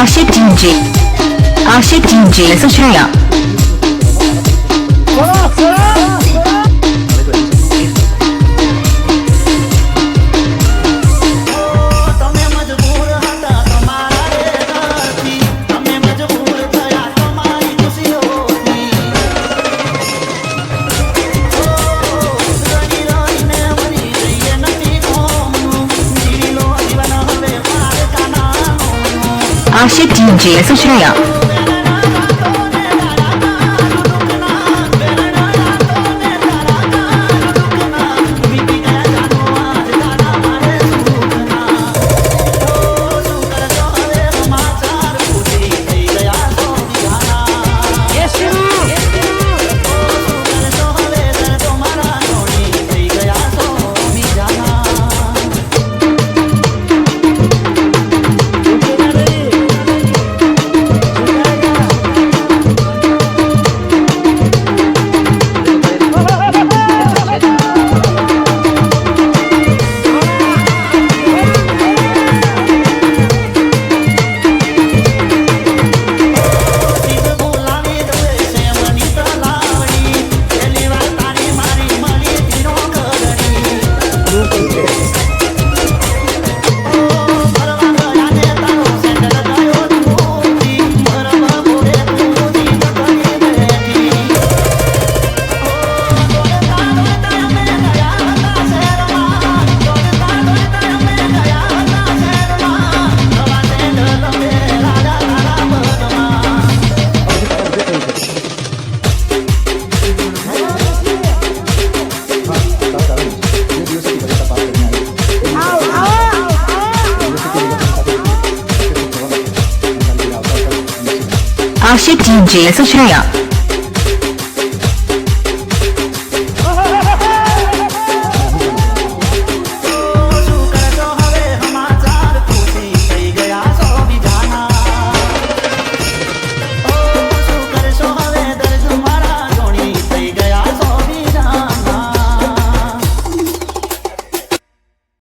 아쉽 진지. 아쉽 진지에서 쉐어 아시아 DMG에서 실어요. 阿西，DJ 苏莎娅。